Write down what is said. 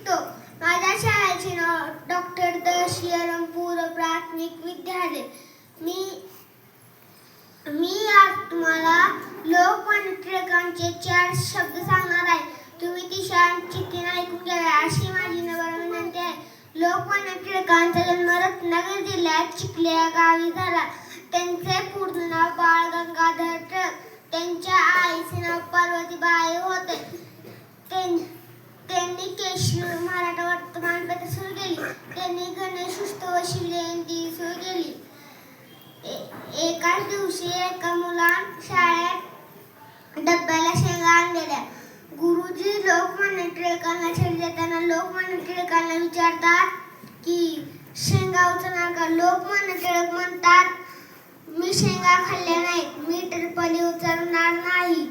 शिकतो माझ्या शाळेचे नाव डॉक्टर द प्राथमिक विद्यालय. मी मी आज तुम्हाला लोकमंत्रकांचे टिळकांचे चार शब्द सांगणार आहे. तुम्ही ती शाळांची तीन ऐकून घ्यावे अशी माझी नम्र विनंती आहे. लोकमान्य टिळकांचा जन्म रत्नागिरी जिल्ह्यात चिखले या गावी झाला. त्यांचे पूर्ण नाव बाळ गंगाधर टिळक. त्यांच्या आईचे नाव पार्वतीबाई होते. मराठा वर्तमानपत्र सुरू केली. त्यांनी गणेश उत्सव व शिवजयंती सुरू केली. ए- एकाच दिवशी एका मुला शाळेत डब्याला शेंगा आणलेल्या. गुरुजी लोकमान्य टिळकांना छडी देताना लोकमान्य टिळकांना विचारतात की शेंगा उचलणार का? लोकमान्य टिळक म्हणतात मी शेंगा खाल्ल्या नाहीत. मी टरपली उचलणार नाही.